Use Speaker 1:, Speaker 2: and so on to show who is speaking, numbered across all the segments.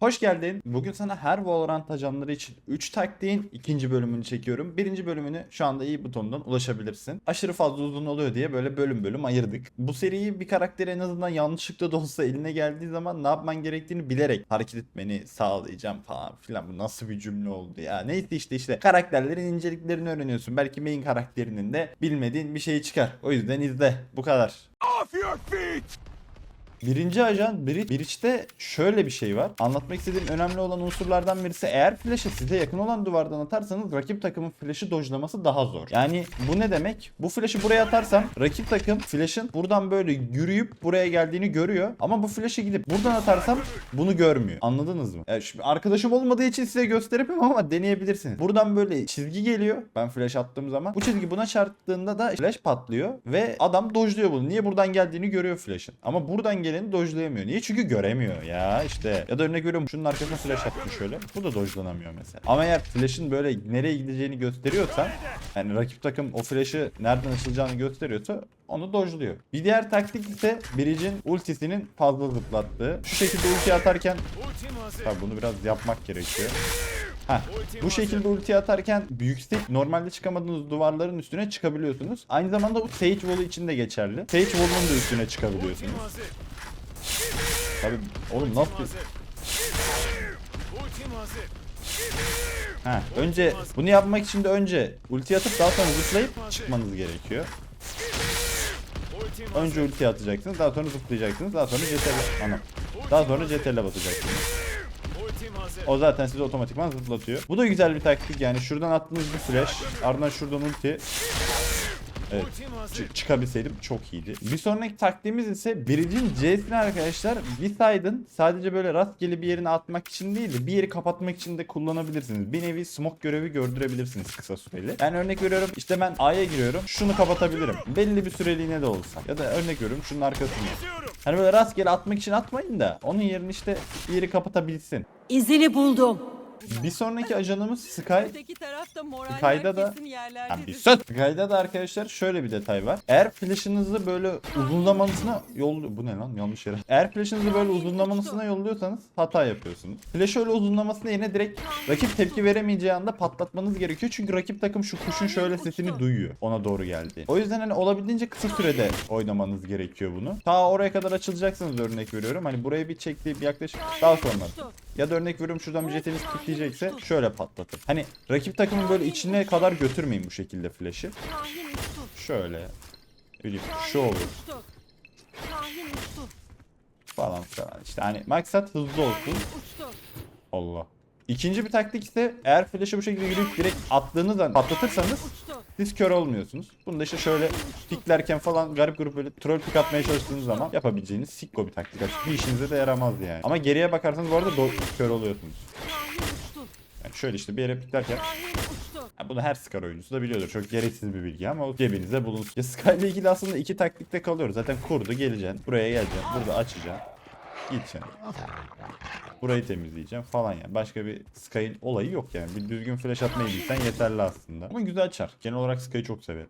Speaker 1: Hoş geldin. Bugün sana her Valorant ajanları için 3 taktiğin ikinci bölümünü çekiyorum. Birinci bölümünü şu anda iyi butonundan ulaşabilirsin. Aşırı fazla uzun oluyor diye böyle bölüm bölüm ayırdık. Bu seriyi bir karakter en azından yanlışlıkla da olsa eline geldiği zaman ne yapman gerektiğini bilerek hareket etmeni sağlayacağım falan filan. Bu nasıl bir cümle oldu ya. Neyse işte işte karakterlerin inceliklerini öğreniyorsun. Belki main karakterinin de bilmediğin bir şey çıkar. O yüzden izle. Bu kadar. Birinci ajan Bridge. Bridge'de şöyle bir şey var. Anlatmak istediğim önemli olan unsurlardan birisi eğer flash'ı size yakın olan duvardan atarsanız rakip takımın flash'ı dojlaması daha zor. Yani bu ne demek? Bu flash'ı buraya atarsam rakip takım flash'ın buradan böyle yürüyüp buraya geldiğini görüyor. Ama bu flash'ı gidip buradan atarsam bunu görmüyor. Anladınız mı? Yani şimdi arkadaşım olmadığı için size gösteremem ama deneyebilirsiniz. Buradan böyle çizgi geliyor. Ben flash attığım zaman. Bu çizgi buna çarptığında da flash patlıyor ve adam dojluyor bunu. Niye buradan geldiğini görüyor flash'ın. Ama buradan geleni dojlayamıyor. Niye? Çünkü göremiyor ya işte. Ya da örnek veriyorum şunun arkasına flash attım şöyle. Bu da dojlanamıyor mesela. Ama eğer flash'ın böyle nereye gideceğini gösteriyorsa yani rakip takım o flash'ı nereden açılacağını gösteriyorsa onu dojluyor. Bir diğer taktik ise Bridge'in ultisinin fazla zıplattığı. Şu şekilde ulti atarken Tabii bunu biraz yapmak gerekiyor. Heh, bu şekilde ulti atarken yüksek normalde çıkamadığınız duvarların üstüne çıkabiliyorsunuz. Aynı zamanda bu Sage Wall'u için de geçerli. Sage Wall'un da üstüne çıkabiliyorsunuz. Tabii oğlum nasıl Ha, önce bunu yapmak için de önce ulti atıp daha sonra zıplayıp çıkmanız gerekiyor. Önce ulti atacaksınız, daha sonra zıplayacaksınız, daha sonra CTRL anam. Daha sonra CTRL basacaksınız. O zaten sizi otomatikman zıplatıyor. Bu da güzel bir taktik yani şuradan attığınız bir flash, ardından şuradan ulti. Evet. Çı- çıkabilseydim çok iyiydi. Bir sonraki taktiğimiz ise Bridge'in C'sini arkadaşlar bir side'ın sadece böyle rastgele bir yerine atmak için değil de bir yeri kapatmak için de kullanabilirsiniz. Bir nevi smoke görevi gördürebilirsiniz kısa süreli. Yani örnek veriyorum işte ben A'ya giriyorum şunu kapatabilirim. Belli bir süreliğine de olsa. Ya da örnek veriyorum şunun arkasını. Hani böyle rastgele atmak için atmayın da onun yerini işte yeri kapatabilsin.
Speaker 2: İzini buldum.
Speaker 1: Bir sonraki ajanımız Sky.
Speaker 2: Öteki tarafta moraller
Speaker 1: Kayda da-
Speaker 2: kesin yerlerde.
Speaker 1: bir söz. Kayda da arkadaşlar şöyle bir detay var. Eğer flash'ınızı böyle uzunlamasına yol bu ne lan yanlış yere. Eğer flash'ınızı böyle uzunlamasına yolluyorsanız hata yapıyorsunuz. Flash öyle uzunlamasına yerine direkt rakip tepki veremeyeceği anda patlatmanız gerekiyor. Çünkü rakip takım şu kuşun şöyle sesini duyuyor. Ona doğru geldi. O yüzden hani olabildiğince kısa sürede oynamanız gerekiyor bunu. Ta oraya kadar açılacaksınız örnek veriyorum. Hani buraya bir çektiği bir yaklaşık daha sonra. Ya da örnek veriyorum şuradan bir jetiniz kitleyecekse şöyle patlatın. Hani rakip takımın böyle içine kadar götürmeyin bu şekilde
Speaker 2: uçtu.
Speaker 1: Şöyle. Öyle şu olur falan falan. İşte hani maksat hızlı olsun. Allah. İkinci bir taktik ise eğer flash'ı bu şekilde yürüyüp direkt attığınız an patlatırsanız. Siz kör olmuyorsunuz. Bunu da işte şöyle piklerken falan garip grup böyle troll pik atmaya çalıştığınız zaman yapabileceğiniz sikko bir taktik. Açık. Bir işinize de yaramaz yani. Ama geriye bakarsanız bu arada kör oluyorsunuz. Yani şöyle işte bir yere piklerken bunu her Scar oyuncusu da biliyordur. Çok gereksiz bir bilgi ama o cebinizde bulunsun. Ya Sky ile ilgili aslında iki taktikte kalıyoruz. Zaten kurdu geleceksin. Buraya geleceksin. Burada açacaksın. Gideceksin. Burayı temizleyeceğim falan yani. Başka bir Sky'in olayı yok yani. Bir düzgün flash atmayı bilsen yeterli aslında. Ama güzel çar. Genel olarak Sky'ı çok severim.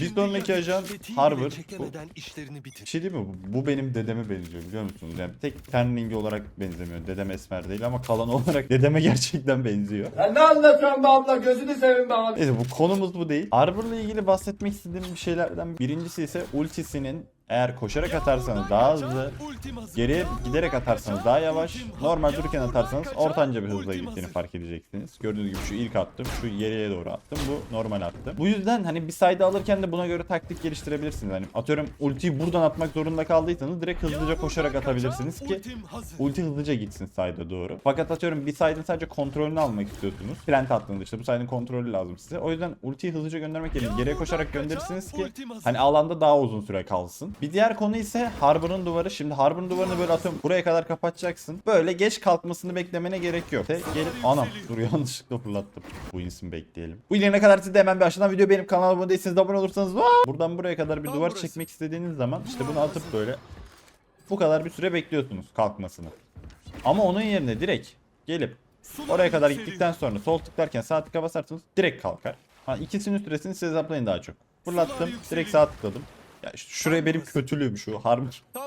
Speaker 1: Bir sonraki ajan Harvard. Bu,
Speaker 3: çekemeden işlerini bitir.
Speaker 1: bir şey değil mi? Bu, bu benim dedeme benziyor biliyor musunuz? Yani tek ten rengi olarak benzemiyor. Dedem esmer değil ama kalan olarak dedeme gerçekten benziyor.
Speaker 4: Ya ne anlatıyorsun be abla gözünü seveyim be abi.
Speaker 1: Neyse bu konumuz bu değil. Arbor'la ilgili bahsetmek istediğim bir şeylerden birincisi ise ultisinin eğer koşarak atarsanız daha hızlı, geriye giderek atarsanız daha yavaş, normal dururken atarsanız ortanca bir hızla gittiğini fark edeceksiniz. Gördüğünüz gibi şu ilk attım, şu geriye doğru attım, bu normal attım. Bu yüzden hani bir sayda alırken de buna göre taktik geliştirebilirsiniz. Hani atıyorum ultiyi buradan atmak zorunda kaldıysanız direkt hızlıca koşarak atabilirsiniz ki ulti hızlıca gitsin sayda doğru. Fakat atıyorum bir side'ın sadece kontrolünü almak istiyorsunuz. Plant attığınızda işte bu side'ın kontrolü lazım size. O yüzden ultiyi hızlıca göndermek yerine geriye koşarak gönderirsiniz ki hani alanda daha uzun süre kalsın. Bir diğer konu ise Harbor'un duvarı. Şimdi Harbor'un duvarını böyle atıyorum buraya kadar kapatacaksın. Böyle geç kalkmasını beklemene gerek yok. Te gelip anam dur yanlışlıkla fırlattım. Bu insin bekleyelim. Bu ilerine kadar siz de hemen bir aşağıdan video beğenip kanalıma abone değilseniz de abone olursanız vaa! buradan buraya kadar bir duvar çekmek istediğiniz zaman işte bunu atıp böyle bu kadar bir süre bekliyorsunuz kalkmasını. Ama onun yerine direkt gelip oraya kadar gittikten sonra sol tıklarken sağ tıka basarsanız direkt kalkar. Ha, ikisinin süresini siz hesaplayın daha çok. Fırlattım direkt sağ tıkladım. Ya işte şuraya benim kötülüğüm şu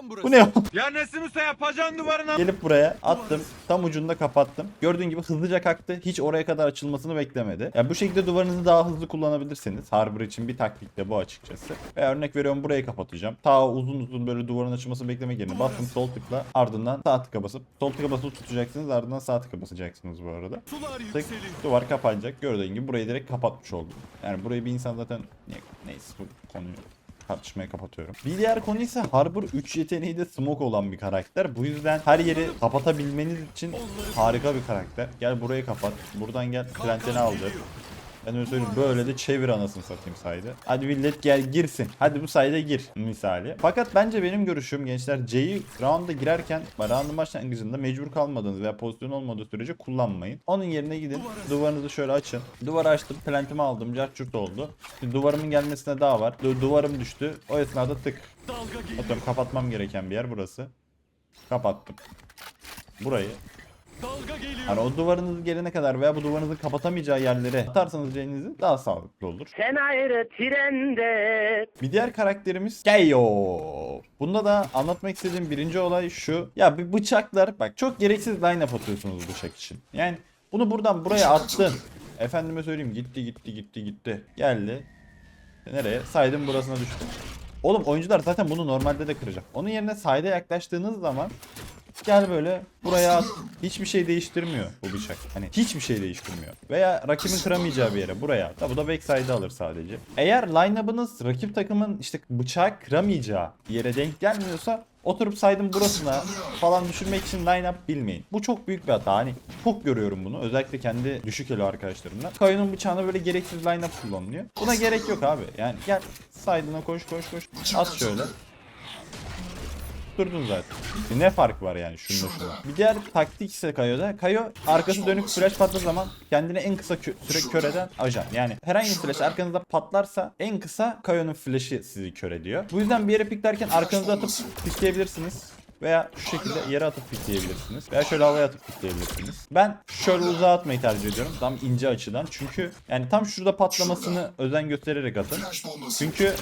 Speaker 3: burası.
Speaker 1: Bu ne ya?
Speaker 3: Ya Nesin Usta yapacaksın duvarına.
Speaker 1: Gelip buraya attım. Tam ucunda kapattım. Gördüğün gibi hızlıca kalktı. Hiç oraya kadar açılmasını beklemedi. Ya bu şekilde duvarınızı daha hızlı kullanabilirsiniz. Harbor için bir taktik de bu açıkçası. Ve örnek veriyorum burayı kapatacağım. Ta uzun uzun böyle duvarın açılmasını beklemek yerine bastım sol tıkla ardından sağ tıka basıp sol tıka basılı tutacaksınız ardından sağ tıka basacaksınız bu arada.
Speaker 3: Sular
Speaker 1: Tık duvar kapanacak. Gördüğün gibi burayı direkt kapatmış oldum. Yani burayı bir insan zaten neyse bu konuyu tartışmaya kapatıyorum. Bir diğer konu ise Harbor 3 yeteneği de smoke olan bir karakter. Bu yüzden her yeri kapatabilmeniz için harika bir karakter. Gel burayı kapat. Buradan gel planteni aldır. Ben öyle söyleyeyim böyle de çevir anasını satayım saydı. Hadi millet gel girsin. Hadi bu sayede gir misali. Fakat bence benim görüşüm gençler C'yi round'a girerken round'ın başlangıcında mecbur kalmadığınız veya pozisyon olmadığı sürece kullanmayın. Onun yerine gidin duvarınızı şöyle açın. Duvarı açtım plantimi aldım carçurt oldu. Şimdi duvarımın gelmesine daha var. Du- duvarım düştü. O esnada tık. Atıyorum kapatmam gereken bir yer burası. Kapattım. Burayı
Speaker 3: Dalga geliyor.
Speaker 1: Hani o duvarınız gelene kadar veya bu duvarınızı kapatamayacağı yerlere atarsanız C'nizi daha sağlıklı olur.
Speaker 5: Sen ayrı trende.
Speaker 1: Bir diğer karakterimiz Kayo. Bunda da anlatmak istediğim birinci olay şu. Ya bir bıçaklar bak çok gereksiz line-up atıyorsunuz bıçak için. Yani bunu buradan buraya attın. Efendime söyleyeyim gitti gitti gitti gitti. Geldi. Nereye? Saydım burasına düştü. Oğlum oyuncular zaten bunu normalde de kıracak. Onun yerine sayda yaklaştığınız zaman gel böyle buraya at. Hiçbir şey değiştirmiyor bu bıçak. Hani hiçbir şey değiştirmiyor. Veya rakibin kıramayacağı bir yere buraya at. Bu da backside'ı alır sadece. Eğer line-up'ınız rakip takımın işte bıçağı kıramayacağı yere denk gelmiyorsa oturup saydım burasına falan düşürmek için line-up bilmeyin. Bu çok büyük bir hata. Hani çok görüyorum bunu. Özellikle kendi düşük elo arkadaşlarımla. Kayonun bıçağına böyle gereksiz line-up kullanılıyor. Buna gerek yok abi. Yani gel saydığına koş koş koş. At şöyle tutturdun zaten. Ne fark var yani şununla şuna. Bir diğer taktik ise Kayo'da. Kayo arkası dönük flash patladığı zaman kendine en kısa kö- süre kör eden ajan. Yani herhangi bir flash arkanızda patlarsa en kısa Kayo'nun flash'i sizi kör ediyor. Bu yüzden bir yere piklerken arkanıza atıp pikleyebilirsiniz. Veya şu şekilde yere atıp pikleyebilirsiniz. Veya şöyle havaya atıp pikleyebilirsiniz. Ben şöyle uzağa atmayı tercih ediyorum. Tam ince açıdan. Çünkü yani tam şurada patlamasını özen göstererek atın. Çünkü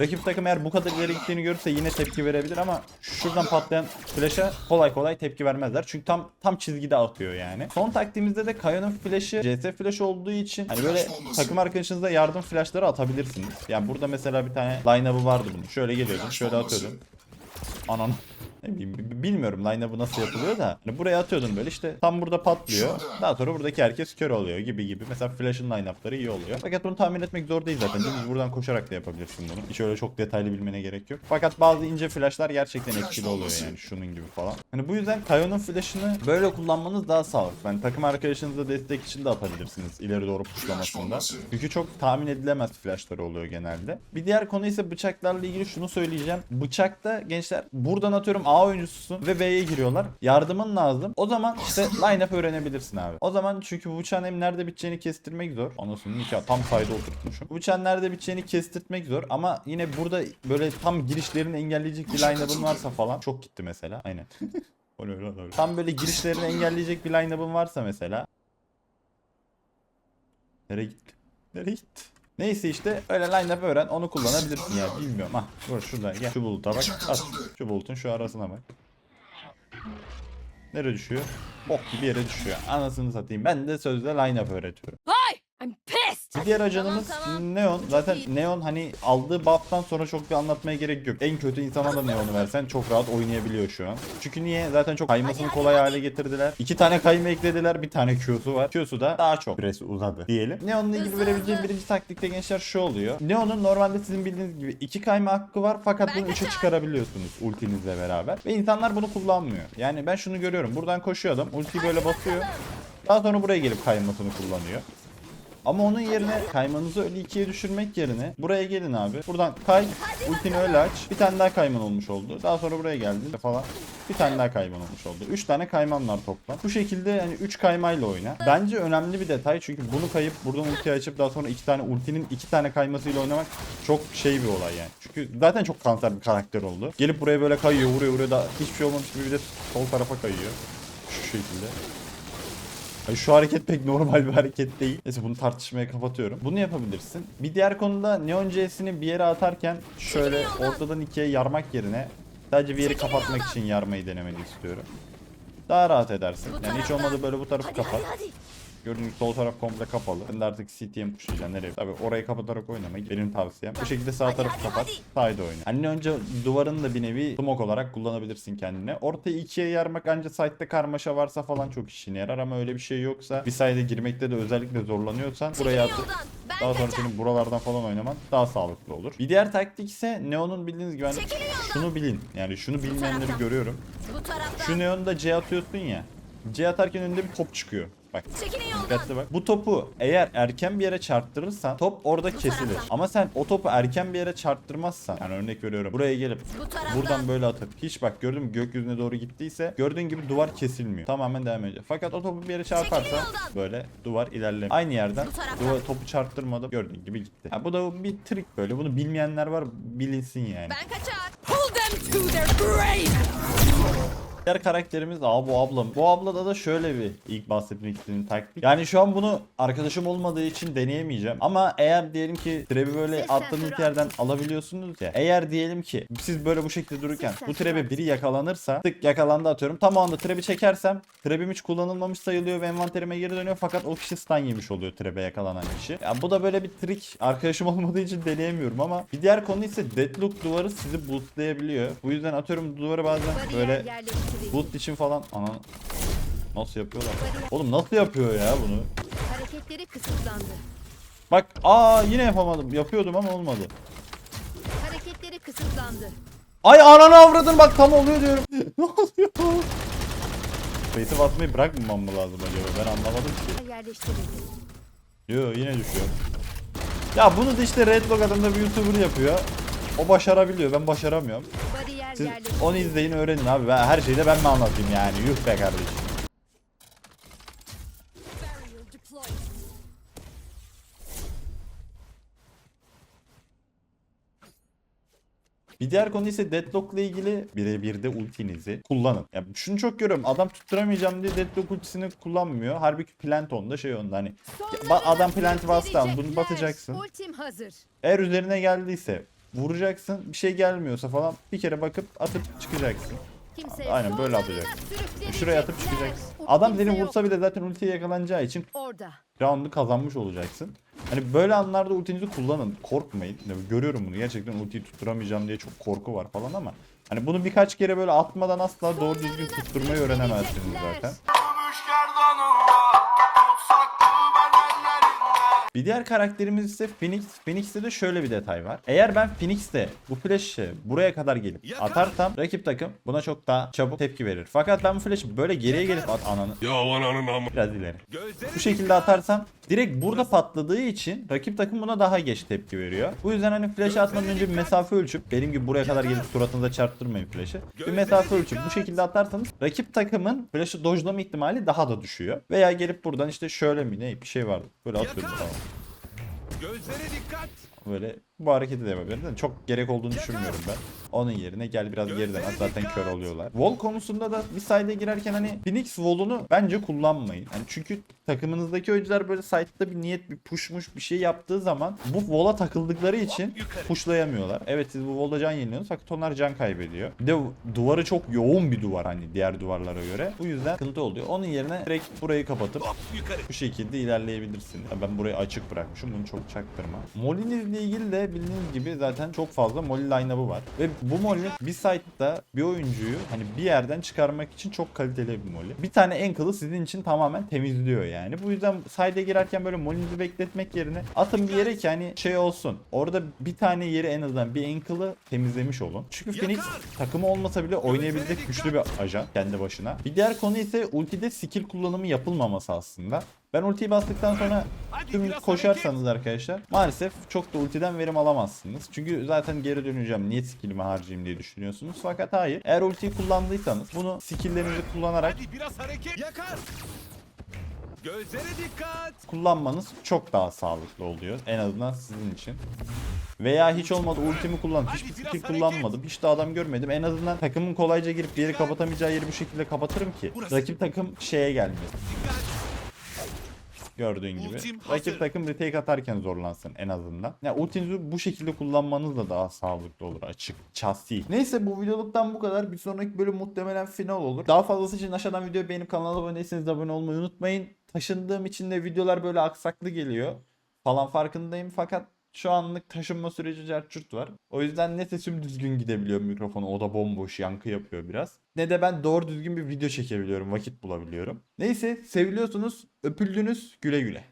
Speaker 1: Rakip takım eğer bu kadar ileri gittiğini görürse yine tepki verebilir ama şuradan patlayan flash'a kolay kolay tepki vermezler. Çünkü tam tam çizgide atıyor yani. Son taktiğimizde de Kayo'nun flash'ı CS flash olduğu için hani böyle takım arkadaşınıza yardım flash'ları atabilirsiniz. Yani burada mesela bir tane line-up'ı vardı bunun. Şöyle geliyordum, şöyle atıyordum. Ananı. Bilmiyorum line-up'ı nasıl yapılıyor da. Hani buraya atıyordun böyle işte tam burada patlıyor. Daha sonra buradaki herkes kör oluyor gibi gibi. Mesela Flash'ın line-up'ları iyi oluyor. Fakat bunu tahmin etmek zor değil zaten. Dümdüz buradan koşarak da yapabilirsin bunu. Hiç öyle çok detaylı bilmene gerek yok. Fakat bazı ince flash'lar gerçekten etkili oluyor yani şunun gibi falan. Hani bu yüzden Kayo'nun flash'ını böyle kullanmanız daha sağlıklı. Yani takım arkadaşınıza destek için de atabilirsiniz ileri doğru puşlamasında. Çünkü çok tahmin edilemez flash'ları oluyor genelde. Bir diğer konu ise bıçaklarla ilgili şunu söyleyeceğim. Bıçakta gençler buradan atıyorum A oyuncususun ve B'ye giriyorlar. Yardımın lazım. O zaman işte line-up öğrenebilirsin abi. O zaman çünkü bu bıçağın hem nerede biteceğini kestirmek zor. Anasının nikah tam sayda oturtmuşum. Bu bıçağın nerede biteceğini kestirtmek zor ama yine burada böyle tam girişlerini engelleyecek bir line-up'ın varsa falan. Çok gitti mesela. Aynen. Tam böyle girişlerini engelleyecek bir line-up'ın varsa mesela. Nereye gitti? Nereye gitti? Neyse işte öyle line up öğren onu kullanabilirsin ya bilmiyorum ha. Dur şurada gel şu buluta bak at. Şu bulutun şu arasına bak. Nereye düşüyor? Bok gibi yere düşüyor. Anasını satayım. Ben de sözde line up öğretiyorum.
Speaker 2: I'm pissed.
Speaker 1: Diğer ajanımız
Speaker 2: Tamam, tamam.
Speaker 1: Neon. Zaten
Speaker 2: iyi.
Speaker 1: Neon hani aldığı buff'tan sonra çok bir anlatmaya gerek yok. En kötü insana da Neon'u versen çok rahat oynayabiliyor şu an. Çünkü niye? Zaten çok kaymasını kolay hale getirdiler. İki tane kayma eklediler. Bir tane Q'su var. Q'su da daha çok süresi uzadı diyelim. Neon'la ilgili
Speaker 2: Hızlı
Speaker 1: verebileceğim
Speaker 2: hızlı.
Speaker 1: birinci taktikte gençler şu oluyor. Neon'un normalde sizin bildiğiniz gibi iki kayma hakkı var fakat bunu üçe çıkarabiliyorsunuz ultinizle beraber. Ve insanlar bunu kullanmıyor. Yani ben şunu görüyorum. Buradan koşuyor adam. Ultiyi böyle basıyor. Daha sonra buraya gelip kaymasını kullanıyor. Ama onun yerine kaymanızı öyle ikiye düşürmek yerine buraya gelin abi. Buradan kay, ultini öyle aç. Bir tane daha kayman olmuş oldu. Daha sonra buraya geldin falan. Bir tane daha kayman olmuş oldu. 3 tane kayman var toplam. Bu şekilde hani 3 kaymayla oyna. Bence önemli bir detay çünkü bunu kayıp buradan ulti açıp daha sonra iki tane ultinin iki tane kaymasıyla oynamak çok şey bir olay yani. Çünkü zaten çok kanser bir karakter oldu. Gelip buraya böyle kayıyor, vuruyor, vuruyor da hiçbir şey olmamış gibi bir de sol tarafa kayıyor. Şu şekilde. Ay Şu hareket pek normal bir hareket değil. Neyse bunu tartışmaya kapatıyorum. Bunu yapabilirsin. Bir diğer konuda Neon C'sini bir yere atarken şöyle ortadan ikiye yarmak yerine sadece bir yeri kapatmak için yarmayı denemeni istiyorum. Daha rahat edersin. Yani hiç olmadı böyle bu tarafı kapat. Gibi sol taraf komple kapalı. Ben de artık CT'ye pushlayacaksın nereye? Tabii orayı kapatarak oynamayı benim tavsiyem. Bu şekilde sağ tarafı kapat. Side'de oyna. Hani önce duvarını da bir nevi smoke olarak kullanabilirsin kendine. Ortayı ikiye yarmak anca side'de karmaşa varsa falan çok işine yarar ama öyle bir şey yoksa bir side'e girmekte de özellikle zorlanıyorsan buraya atıp daha sonra senin buralardan falan oynaman daha sağlıklı olur. Bir diğer taktik ise Neon'un bildiğiniz gibi hani şunu bilin. Yani şunu bilmeyenleri görüyorum. Şu Neon'da C atıyorsun ya. C atarken önünde bir top çıkıyor. Bak. Dikkatli bak. Bu topu eğer erken bir yere çarptırırsan top orada kesilir.
Speaker 6: taraftan.
Speaker 1: Ama sen o topu erken bir yere çarptırmazsan yani örnek veriyorum buraya gelip buradan böyle atıp hiç bak gördün mü gökyüzüne doğru gittiyse gördüğün gibi duvar kesilmiyor. Tamamen devam edecek. Fakat o topu bir yere çarparsa böyle duvar ilerlemiyor. Aynı yerden duvar, topu çarptırmadım gördüğün gibi gitti. Ha, bu da bir trik böyle. Bunu bilmeyenler var bilinsin yani.
Speaker 6: Ben kaçar.
Speaker 2: Pull them to their grave.
Speaker 1: Diğer karakterimiz aa bu ablam. Bu ablada da şöyle bir ilk bahsetmek istediğim taktik. Yani şu an bunu arkadaşım olmadığı için deneyemeyeceğim. Ama eğer diyelim ki trebi böyle attığınız yerden alabiliyorsunuz ya. Eğer diyelim ki siz böyle bu şekilde dururken bu trebe biri yakalanırsa tık yakalandı atıyorum. Tam o anda trebi çekersem trebim hiç kullanılmamış sayılıyor ve envanterime geri dönüyor. Fakat o kişi stun yemiş oluyor trebe yakalanan kişi. Ya bu da böyle bir trik. Arkadaşım olmadığı için deneyemiyorum ama bir diğer konu ise deadlock duvarı sizi boostlayabiliyor. Bu yüzden atıyorum duvarı bazen böyle Boot için falan ana nasıl yapıyorlar? Oğlum nasıl yapıyor ya bunu?
Speaker 6: Hareketleri kısıtlandı.
Speaker 1: Bak aa yine yapamadım. Yapıyordum ama olmadı.
Speaker 6: Hareketleri kısıtlandı.
Speaker 1: Ay ananı avradın bak tam oluyor diyorum. ne oluyor? Fate'e basmayı bırakmamam mı lazım acaba? Ben anlamadım ki.
Speaker 6: Yerleştirildi.
Speaker 1: Yo yine düşüyor. Ya bunu da işte Redlock adında bir YouTuber yapıyor. O başarabiliyor. Ben başaramıyorum. Siz onu izleyin öğrenin abi. Ben, her şeyi de ben mi anlatayım yani? Yuh be kardeşim. Bir diğer konu ise Deadlock ile ilgili birebir de ultinizi kullanın. Ya şunu çok görüyorum. Adam tutturamayacağım diye Deadlock ultisini kullanmıyor. Halbuki plant onda şey onda hani ba- adam plant bastı bunu batacaksın. Eğer üzerine geldiyse vuracaksın. Bir şey gelmiyorsa falan bir kere bakıp atıp çıkacaksın.
Speaker 6: Kimseye
Speaker 1: Aynen böyle atacaksın. Şuraya atıp çıkacaksın. Adam seni vursa bile zaten ultiye yakalanacağı için
Speaker 6: Orada.
Speaker 1: round'u kazanmış olacaksın. Hani böyle anlarda ultinizi kullanın. Korkmayın. Ya Görüyorum bunu. Gerçekten ultiyi tutturamayacağım diye çok korku var falan ama hani bunu birkaç kere böyle atmadan asla doğru düzgün tutturmayı öğrenemezsiniz zaten. Bir diğer karakterimiz ise Phoenix. Phoenix'te de şöyle bir detay var. Eğer ben Phoenix'te bu flash'ı buraya kadar gelip atarsam rakip takım buna çok daha çabuk tepki verir. Fakat ben bu flash'ı böyle geriye gelip at ananı.
Speaker 3: Ya ananın amı.
Speaker 1: Biraz ileri. Bu şekilde atarsam direkt burada patladığı için rakip takım buna daha geç tepki veriyor. Bu yüzden hani flash'ı atmadan önce bir mesafe ölçüp benim gibi buraya kadar gelip suratınıza çarptırmayın flash'ı. Bir mesafe ölçüp bu şekilde atarsanız rakip takımın flash'ı dojlama ihtimali daha da düşüyor. Veya gelip buradan işte şöyle mi ne bir şey vardı. Böyle atıyorum.
Speaker 3: Gözlere dikkat.
Speaker 1: Böyle bu hareketi de yapabilirim. Çok gerek olduğunu düşünmüyorum ben. Onun yerine gel biraz geriden at zaten kör oluyorlar. Wall konusunda da bir side'e girerken hani Phoenix Wall'unu bence kullanmayın. Hani çünkü takımınızdaki oyuncular böyle side'da bir niyet bir pushmuş bir şey yaptığı zaman bu Wall'a takıldıkları için pushlayamıyorlar. Evet siz bu Wall'da can yeniliyorsunuz fakat onlar can kaybediyor. Bir de duvarı çok yoğun bir duvar hani diğer duvarlara göre. Bu yüzden sıkıntı oluyor. Onun yerine direkt burayı kapatıp bu şekilde ilerleyebilirsiniz. Ya Ben burayı açık bırakmışım. Bunu çok çaktırma. Molly'nizle ilgili de bildiğiniz gibi zaten çok fazla Molly line-up'ı var. Ve bu Molly bir site'da bir oyuncuyu hani bir yerden çıkarmak için çok kaliteli bir Molly. Bir tane ankle'ı sizin için tamamen temizliyor yani. Bu yüzden side'e girerken böyle Molly'nizi bekletmek yerine atın bir yere ki hani şey olsun. Orada bir tane yeri en azından bir ankle'ı temizlemiş olun. Çünkü Phoenix takımı olmasa bile oynayabilecek güçlü bir ajan kendi başına. Bir diğer konu ise ultide skill kullanımı yapılmaması aslında. Ben ultiyi bastıktan sonra tüm koşarsanız arkadaşlar maalesef çok da ultiden verim alamazsınız. Çünkü zaten geri döneceğim niye skillimi harcayayım diye düşünüyorsunuz. Fakat hayır. Eğer ultiyi kullandıysanız bunu skilllerinizi kullanarak
Speaker 3: Hadi biraz hareket. Yakar. Gözlere dikkat.
Speaker 1: kullanmanız çok daha sağlıklı oluyor. En azından sizin için. Veya hiç olmadı ultimi kullan. Hiçbir skill kullanmadım. Hiç de adam görmedim. En azından takımın kolayca girip bir yeri kapatamayacağı yeri bu şekilde kapatırım ki. Rakip takım şeye gelmesin.
Speaker 3: Dikkat.
Speaker 1: Gördüğün gibi.
Speaker 3: Ultim
Speaker 1: Rakip
Speaker 3: hazır.
Speaker 1: takım retake atarken zorlansın en azından. Ya ultinizi bu şekilde kullanmanız da daha sağlıklı olur açık. Chassis. Neyse bu videoluktan bu kadar. Bir sonraki bölüm muhtemelen final olur. Daha fazlası için aşağıdan videoyu beğenip kanala abone değilseniz de abone olmayı unutmayın. Taşındığım için de videolar böyle aksaklı geliyor. Falan farkındayım fakat şu anlık taşınma süreci cerçürt var. O yüzden ne sesim düzgün gidebiliyor mikrofona. O da bomboş yankı yapıyor biraz. Ne de ben doğru düzgün bir video çekebiliyorum. Vakit bulabiliyorum. Neyse seviliyorsunuz. Öpüldünüz. Güle güle.